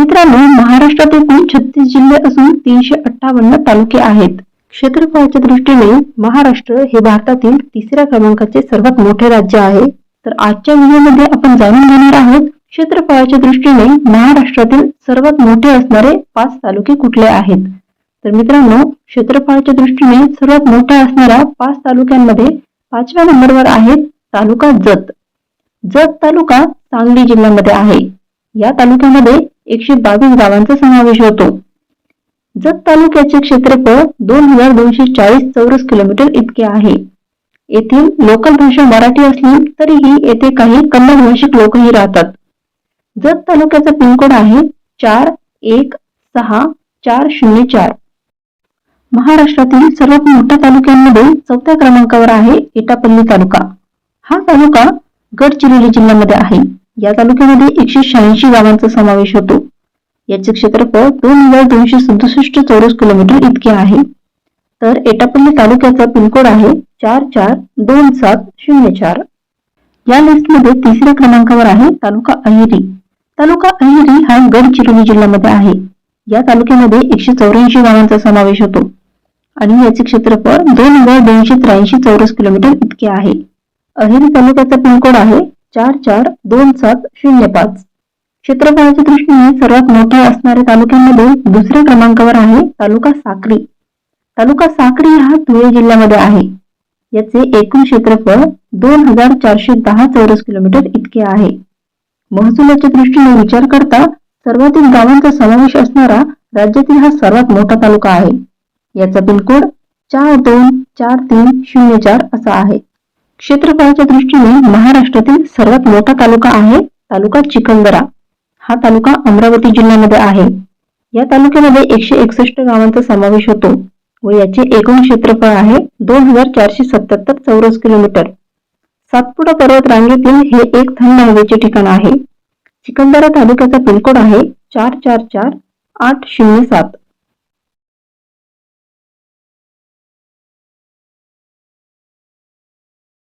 मित्रांनो महाराष्ट्रात एकूण छत्तीस जिल्हे असून तीनशे अठ्ठावन्न तालुके आहेत. क्षेत्रफळाच्या दृष्टीने महाराष्ट्र हे भारतातील तिसऱ्या क्रमांकाचे सर्वात मोठे राज्य आहे. तर आजच्या व्हिडिओमध्ये आपण जाणून घेणार आहोत क्षेत्रफळाच्या दृष्टीने महाराष्ट्रातील सर्वात मोठे असणारे पाच तालुके कुठले आहेत. तर मित्रांनो क्षेत्रफळाच्या दृष्टीने सर्वात मोठा असणाऱ्या पाच तालुक्यांमध्ये पाचव्या नंबरवर आहे तालुका जत. जत तालुका सांगली जिल्ह्यामध्ये आहे. या तालुक्यामध्ये एकशे बावीस गावांचा समावेश होतो. जत तालुक्याचे क्षेत्रफळ दोन हजार दोनशे चाळीस चौरस किलोमीटर इतके आहे. येथील लोकल भाषा मराठी असली तरीही येथे काही कन्नड भाषिक लोकही राहतात. जत तालुक्याचा पिनकोड आहे चार एक सहा चार शून्य चार. महाराष्ट्रातील सर्वात मोठ्या तालुक्यांमध्ये चौथ्या क्रमांकावर आहे एटापल्ली तालुका. हा तालुका गडचिरोली जिल्ह्यामध्ये आहे. या तालुक्यामध्ये एकशे शहाऐंशी गावांचा समावेश होतो. याचे क्षेत्रफळ दोन हजार दोनशे सदुसष्ट चौरस किलोमीटर इतके आहे. तर एटापल्ली तालुक्याचा पिनकोड आहे चार चार दोन सात शून्य चार. या लिस्टमध्ये तिसऱ्या क्रमांकावर आहे तालुका अहिरी. तालुका अहिरी हा गडचिरोली जिल्ह्यामध्ये आहे. या तालुक्यामध्ये एकशे चौऱ्याऐंशी गावांचा समावेश होतो. आणि याचे क्षेत्रफळ दोन हजार दोनशे त्र्याऐंशी चौरस किलोमीटर इतके आहे. अहिरी तालुक्याचा पिनकोड आहे चार चार दोन सात शून्य पाच. क्षेत्रफळाच्या दृष्टीने सर्वात मोठ्या असणाऱ्या तालुक्यांमध्ये दुसऱ्या क्रमांकावर आहे तालुका साक्री. तालुका साक्री हा धुळे जिल्ह्यामध्ये आहे. याचे एकूण क्षेत्रफळ दोन हजार चारशे दहा चौरस किलोमीटर इतके आहे. महसुलाच्या दृष्टीने विचार करता सर्वाधिक गावांचा समावेश असणारा राज्यातील हा सर्वात मोठा तालुका आहे. याचा पिनकोड चार दोन चार तीन शून्य चार असा आहे. क्षेत्रफळाच्या दृष्टीने महाराष्ट्रातील सर्वात मोठा तालुका आहे तालुका चिखलदरा हा तालुका अमरावती जिल्ह्यामध्ये आहे. या तालुक्यामध्ये एकशे एकसष्ट गावांचा समावेश होतो व याचे एकूण क्षेत्रफळ आहे दोन हजार चारशे सत्याहत्तर चौरस किलोमीटर. सातपुडा पर्वत रांगेतील हे एक थंड हवेचे ठिकाण आहे. चिखलदरा तालुक्याचा पिनकोड आहे चार चार चार आठ शून्य सात.